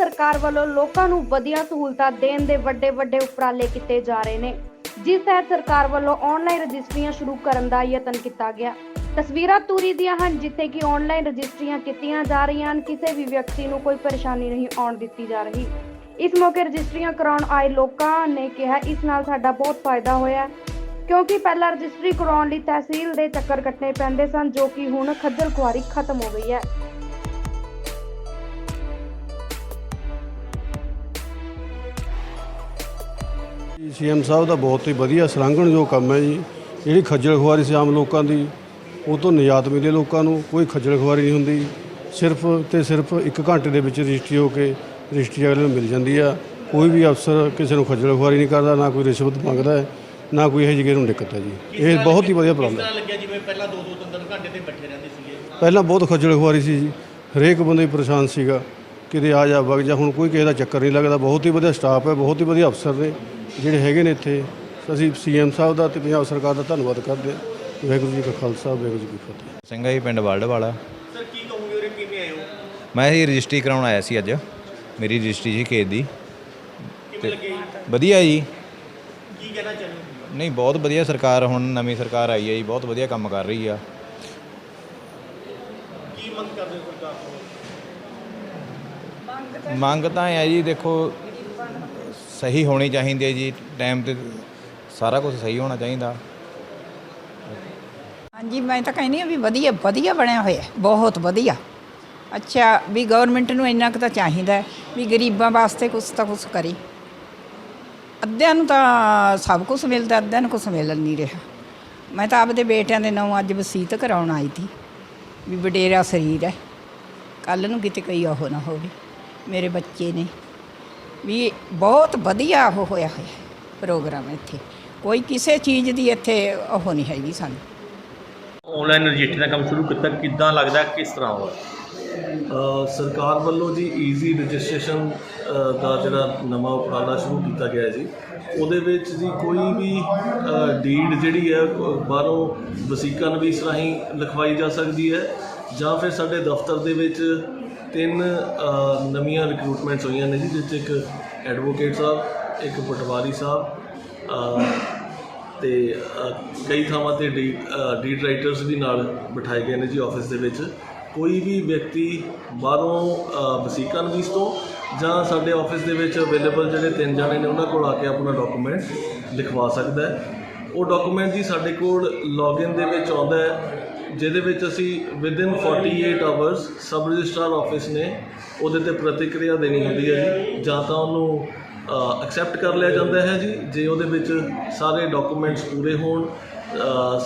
ਸਰਕਾਰ ਵੱਲੋਂ ਲੋਕਾਂ ਨੂੰ ਵਧੀਆ ਸਹੂਲਤਾਂ ਦੇਣ ਦੇ ਵੱਡੇ ਵੱਡੇ ਉਪਰਾਲੇ ਕੀਤੇ ਜਾ ਰਹੇ ਨੇ। ਜਿਸ ਤਹਿਤ ਸਰਕਾਰ ਵੱਲੋਂ ਆਨਲਾਈਨ ਰਜਿਸਟਰੀਆਂ ਸ਼ੁਰੂ ਕਰਨ ਦਾ ਯਤਨ ਕੀਤਾ ਗਿਆ। ਤਸਵੀਰਾਂ ਤੂਰੀ ਦੀਆਂ ਹਨ, ਜਿੱਥੇ ਕਿ ਆਨਲਾਈਨ ਰਜਿਸਟਰੀਆਂ ਕੀਤੀਆਂ ਜਾ ਰਹੀਆਂ ਹਨ। ਕਿਸੇ ਵੀ ਵਿਅਕਤੀ ਨੂੰ ਕੋਈ ਪਰੇਸ਼ਾਨੀ ਨਹੀਂ ਆਉਣ ਦਿੱਤੀ ਜਾ ਰਹੀ। ਇਸ ਮੌਕੇ ਰਜਿਸਟਰੀਆਂ ਕਰਾਉਣ ਆਏ ਲੋਕਾਂ ਨੇ ਕਿਹਾ, ਇਸ ਨਾਲ ਸਾਡਾ ਬਹੁਤ ਫਾਇਦਾ ਹੋਇਆ ਕਿਉਂਕਿ ਪਹਿਲਾਂ ਰਜਿਸਟਰੀ ਕਰਾਉਣ ਲਈ ਤਹਿਸੀਲ ਦੇ ਚੱਕਰ ਕੱਟਣੇ ਪੈਂਦੇ ਸਨ, ਜੋ ਕਿ ਹੁਣ ਖੱਜਲ ਖੁਆਰੀ ਖਤਮ ਹੋ ਗਈ ਹੈ। ਸੀਐਮ ਸਾਹਿਬ ਦਾ ਬਹੁਤ ਹੀ ਵਧੀਆ ਸ਼ਲਾਘਣਯੋਗ ਕੰਮ ਹੈ ਜੀ। ਜਿਹੜੀ ਖੱਜਲ ਖੁਆਰੀ ਸੀ ਆਮ ਲੋਕਾਂ ਦੀ ਉਹ ਤੋਂ ਨਿਜਾਤ ਮਿਲੇ ਲੋਕਾਂ ਨੂੰ ਕੋਈ ਖੱਜਲ ਖੁਆਰੀ ਨਹੀਂ ਹੁੰਦੀ। ਸਿਰਫ ਤੇ ਸਿਰਫ 1 ਘੰਟੇ ਦੇ ਵਿੱਚ ਰਜਿਸਟਰੀ ਹੋ ਕੇ ਰਜਿਸਟਰੀ ਅਗਲੇ ਨੂੰ ਮਿਲ ਜਾਂਦੀ ਆ। ਕੋਈ ਵੀ ਅਫਸਰ ਕਿਸੇ ਨੂੰ ਖੱਜਲ ਖੁਆਰੀ ਨਹੀਂ ਕਰਦਾ ਨਾ ਕੋਈ ਰਿਸ਼ਵਤ ਮੰਗਦਾ ਹੈ ਨਾ ਕੋਈ ਇਹੋ ਜਿਹੀ ਨੂੰ ਦਿੱਕਤ ਹੈ ਜੀ। ਇਹ ਬਹੁਤ ਹੀ ਵਧੀਆ ਪ੍ਰੋਗਰਾਮ ਹੈ। ਲੱਗਿਆ ਜਿਵੇਂ ਪਹਿਲਾਂ 2-2 3-3 ਘੰਟੇ ਤੇ ਬੈਠੇ ਰਹਿੰਦੇ ਸੀਗੇ? ਪਹਿਲਾਂ ਬਹੁਤ ਖੱਜਲ ਖੁਆਰੀ ਸੀ ਜੀ। ਹਰੇਕ ਬੰਦੇ ਪਰੇਸ਼ਾਨ ਸੀਗਾ। ਕਿਤੇ ਆ ਜਾ ਵਗ ਜਾ ਹੁਣ ਕੋਈ ਕਿਸੇ ਦਾ ਚੱਕਰ ਨਹੀਂ ਲੱਗਦਾ। ਬਹੁਤ ਹੀ ਵਧੀਆ ਸਟਾਫ ਹੈ ਬਹੁਤ ਹੀ ਵਧੀਆ ਅਫਸਰ ਨੇ। ਜਿਹੜੇ ਹੈਗੇ ਨੇ ਇੱਥੇ ਅਸੀਂ ਸੀਐਮ ਸਾਹਿਬ ਦਾ ਤੇ ਪੰਜਾਬ ਸਰਕਾਰ ਦਾ ਧੰਨਵਾਦ ਕਰਦੇ ਹਾਂ। ਵਾਹਿਗੁਰੂ ਜੀ ਕਾ ਖਾਲਸਾ ਵਾਹਿਗੁਰੂ ਜੀ ਕੀ ਫਤਿਹ। ਸਿੰਘ ਹੈ ਜੀ ਪਿੰਡ ਵਰਲਡ ਵਾਲਾ ਸਰ ਕੀ ਕਹੋਗੇ ਉਰੇ ਕਿਵੇਂ ਆਏ ਹੋ? ਮੈਂ ਇਹ ਰਜਿਸਟਰੀ ਕਰਾਉਣ ਆਇਆ ਸੀ ਅੱਜ। ਮੇਰੀ ਰਜਿਸਟਰੀ ਸੀ ਖੇਤ ਦੀ। ਕਿਵੇਂ ਲੱਗੇ? ਜੀ? ਵਧੀਆ ਜੀ। ਕੀ ਕਹਿਣਾ ਚਾਹੁੰਦੇ ਹੋ? ਨਹੀਂ ਬਹੁਤ ਵਧੀਆ ਸਰਕਾਰ ਹੁਣ ਨਵੀਂ ਸਰਕਾਰ ਆਈ ਹੈ ਜੀ ਬਹੁਤ ਵਧੀਆ ਕੰਮ ਕਰ ਰਹੀ ਆ। ਕੀ ਮੰਗ ਕਰਦੇ ਹੋ ਸਰਕਾਰ ਤੋਂ? ਮੰਗ ਤਾਂ ਹੈ ਜੀ ਦੇਖੋ ਸਹੀ ਹੋਣੀ ਚਾਹੀਦੀ ਹੈ ਜੀ ਟਾਈਮ ਤੇ ਸਾਰਾ ਕੁਝ ਸਹੀ ਹੋਣਾ ਚਾਹੀਦਾ। ਹਾਂਜੀ, ਮੈਂ ਤਾਂ ਕਹਿੰਦੀ ਆ ਵੀ ਵਧੀਆ ਵਧੀਆ ਬਣਿਆ ਹੋਇਆ ਬਹੁਤ ਵਧੀਆ। ਅੱਛਾ, ਵੀ ਗਵਰਨਮੈਂਟ ਨੂੰ ਇੰਨਾ ਕੁ ਤਾਂ ਚਾਹੀਦਾ ਹੈ ਵੀ ਗਰੀਬਾਂ ਵਾਸਤੇ ਕੁਝ ਤਾਂ ਕੁਝ ਕਰੇ। ਅੱਧਿਆਂ ਨੂੰ ਤਾਂ ਸਭ ਕੁਝ ਮਿਲਦਾ, ਅੱਧਿਆਂ ਨੂੰ ਕੁਝ ਮਿਲ ਨਹੀਂ ਰਿਹਾ। ਮੈਂ ਤਾਂ ਆਪਦੇ ਬੇਟਿਆਂ ਦੇ ਨਾਂ ਅੱਜ ਵਸੀਤ ਕਰਾਉਣ ਆਈ ਸੀ ਵੀ ਵਡੇਰਾ ਸਰੀਰ ਹੈ। ਕੱਲ ਨੂੰ ਕਿਤੇ ਕੋਈ ਉਹ ਨਾ ਹੋਵੇ, ਮੇਰੇ ਬੱਚੇ ਨੇ। ਵੀ ਬਹੁਤ ਵਧੀਆ ਉਹ ਹੋਇਆ ਹੋਇਆ ਹੈ ਪ੍ਰੋਗਰਾਮ ਇੱਥੇ। ਕੋਈ ਕਿਸੇ ਚੀਜ਼ ਦੀ ਇੱਥੇ ਉਹ ਨਹੀਂ ਹੈਗੀ ਸਾਨੂੰ। ਆਨਲਾਈਨ ਰਜਿਸਟਰੀ ਦਾ ਕੰਮ ਸ਼ੁਰੂ ਕੀਤਾ ਕਿੱਦਾਂ ਲੱਗਦਾ ਕਿਸ ਤਰ੍ਹਾਂ ਹੋਇਆ? ਸਰਕਾਰ ਵੱਲੋਂ ਜੀ ਈਜ਼ੀ ਰਜਿਸਟ੍ਰੇਸ਼ਨ ਦਾ ਜਿਹੜਾ ਨਵਾਂ ਉਪਰਾਲਾ ਸ਼ੁਰੂ ਕੀਤਾ ਗਿਆ ਜੀ। ਉਹਦੇ ਵਿੱਚ ਜੀ ਕੋਈ ਵੀ ਡੀਡ ਜਿਹੜੀ ਹੈ ਬਾਹਰੋਂ ਵਸੀਕਾ ਨਵੀਸ ਰਾਹੀਂ ਲਿਖਵਾਈ ਜਾ ਸਕਦੀ ਹੈ ਜਾਂ ਫਿਰ ਸਾਡੇ ਦਫ਼ਤਰ ਦੇ ਵਿੱਚ ਤਿੰਨ ਨਵੀਆਂ ਰਿਕਰੂਟਮੈਂਟਸ ਹੋਈਆਂ ਨੇ ਜੀ ਜਿਸ 'ਚ ਇੱਕ ਐਡਵੋਕੇਟ ਸਾਹਿਬ ਇੱਕ ਪਟਵਾਰੀ ਸਾਹਿਬ ਅ, ਤੇ ਕਈ ਥਾਵਾਂ ਤੇ ਡੀ ਅ, ਡੀਡ ਰਾਈਟਰਸ ਵੀ ਨਾਲ ਬਿਠਾਏ ਗਏ ਨੇ ਜੀ ਆਫਿਸ ਦੇ ਵਿੱਚ। ਕੋਈ ਵੀ ਵਿਅਕਤੀ ਬਾਹਰੋਂ ਅ, ਵਸੀਕਾ ਨਵੀਸ ਤੋਂ ਜਾਂ ਸਾਡੇ ਆਫਿਸ ਦੇ ਵਿੱਚ ਅਵੇਲੇਬਲ ਜਿਹੜੇ ਤਿੰਨ ਜਾਣੇ ਨੇ ਉਹਨਾਂ ਕੋਲ ਆ ਕੇ ਆਪਣਾ ਡਾਕੂਮੈਂਟ ਲਿਖਵਾ ਸਕਦਾ ਹੈ। ਉਹ ਡਾਕੂਮੈਂਟ ਜੀ ਸਾਡੇ ਕੋਲ ਲੌਗਇਨ ਦੇ ਵਿੱਚ ਆਉਂਦਾ ਹੈ। ਜਿਹਦੇ ਵਿੱਚ ਅਸੀਂ within 48 hours sub registrar office ਨੇ ਉਹਦੇ ਤੇ ਪ੍ਰਤੀਕਿਰਿਆ ਦੇਣੀ ਹੁੰਦੀ ਹੈ ਜੀ। ਜਾਂ ਤਾਂ ਉਹਨੂੰ ਐਕਸੈਪਟ ਕਰ ਲਿਆ ਜਾਂਦਾ ਹੈ ਜੀ। ਜੇ ਉਹਦੇ ਵਿੱਚ ਸਾਰੇ ਡਾਕੂਮੈਂਟਸ ਪੂਰੇ ਹੋਣ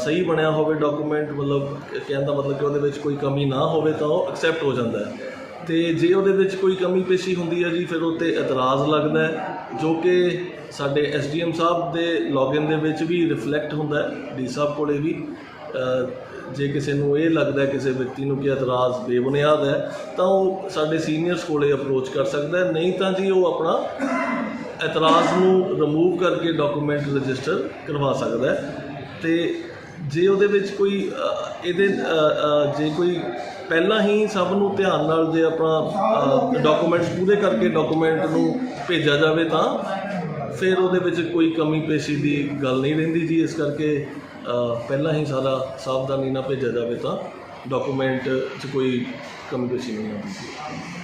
ਸਹੀ ਬਣਿਆ ਹੋਵੇ ਡਾਕੂਮੈਂਟ ਮਤਲਬ ਕਹਿਣ ਦਾ ਮਤਲਬ ਕਿ ਉਹਦੇ ਵਿੱਚ ਕੋਈ ਕਮੀ ਨਾ ਹੋਵੇ ਤਾਂ ਉਹ ਐਕਸੈਪਟ ਹੋ ਜਾਂਦਾ ਹੈ। ਤੇ ਜੇ ਉਹਦੇ ਵਿੱਚ ਕੋਈ ਕਮੀ ਪੇਸ਼ੀ ਹੁੰਦੀ ਹੈ ਜੀ, ਫਿਰ ਉਹ 'ਤੇ ਇਤਰਾਜ਼ ਲੱਗਦਾ ਹੈ, ਜੋ ਕਿ ਸਾਡੇ ਐਸਡੀਐਮ ਸਾਹਿਬ ਦੇ ਲੌਗਇਨ ਦੇ ਵਿੱਚ ਵੀ ਰਿਫਲੈਕਟ ਹੁੰਦਾ ਹੈ ਡੀ ਸਾਹਿਬ ਕੋਲੇ ਵੀ। ਜੇ ਕਿਸੇ ਨੂੰ ਇਹ ਲੱਗਦਾ ਕਿਸੇ ਵਿਅਕਤੀ ਨੂੰ ਕਿ ਇਤਰਾਜ਼ ਬੇਬੁਨਿਆਦ ਹੈ, ਤਾਂ ਉਹ ਸਾਡੇ ਸੀਨੀਅਰਸ ਕੋਲੇ ਅਪਰੋਚ ਕਰ ਸਕਦਾ ਹੈ। ਨਹੀਂ ਤਾਂ ਜੀ ਉਹ ਆਪਣਾ ਇਤਰਾਜ਼ ਨੂੰ ਰਿਮੂਵ ਕਰਕੇ ਡਾਕੂਮੈਂਟ ਰਜਿਸਟਰ ਕਰਵਾ ਸਕਦਾ ਹੈ। ਤੇ ਜੇ ਉਹਦੇ ਵਿੱਚ ਕੋਈ ਇਹਦੇ ਜੇ ਕੋਈ ਪਹਿਲਾਂ ਹੀ ਸਭ ਨੂੰ ਧਿਆਨ ਨਾਲ ਜੇ ਆਪਣਾ ਡਾਕੂਮੈਂਟਸ ਪੂਰੇ ਕਰਕੇ ਡਾਕੂਮੈਂਟ ਨੂੰ ਭੇਜਿਆ ਜਾਵੇ ਤਾਂ ਫਿਰ ਉਹਦੇ ਵਿੱਚ ਕੋਈ ਕਮੀ ਪੇਸ਼ੀ ਦੀ ਗੱਲ ਨਹੀਂ ਰਹਿੰਦੀ ਜੀ। ਇਸ ਕਰਕੇ ਪਹਿਲਾਂ ਹੀ ਸਾਰਾ ਸਾਵਧਾਨੀ ਨਾਲ ਭੇਜਿਆ ਜਾਵੇ ਤਾਂ ਡਾਕੂਮੈਂਟ 'ਚ ਕੋਈ ਕਮੀ ਪੇਸ਼ੀ ਨਹੀਂ ਆਉਂਦੀ।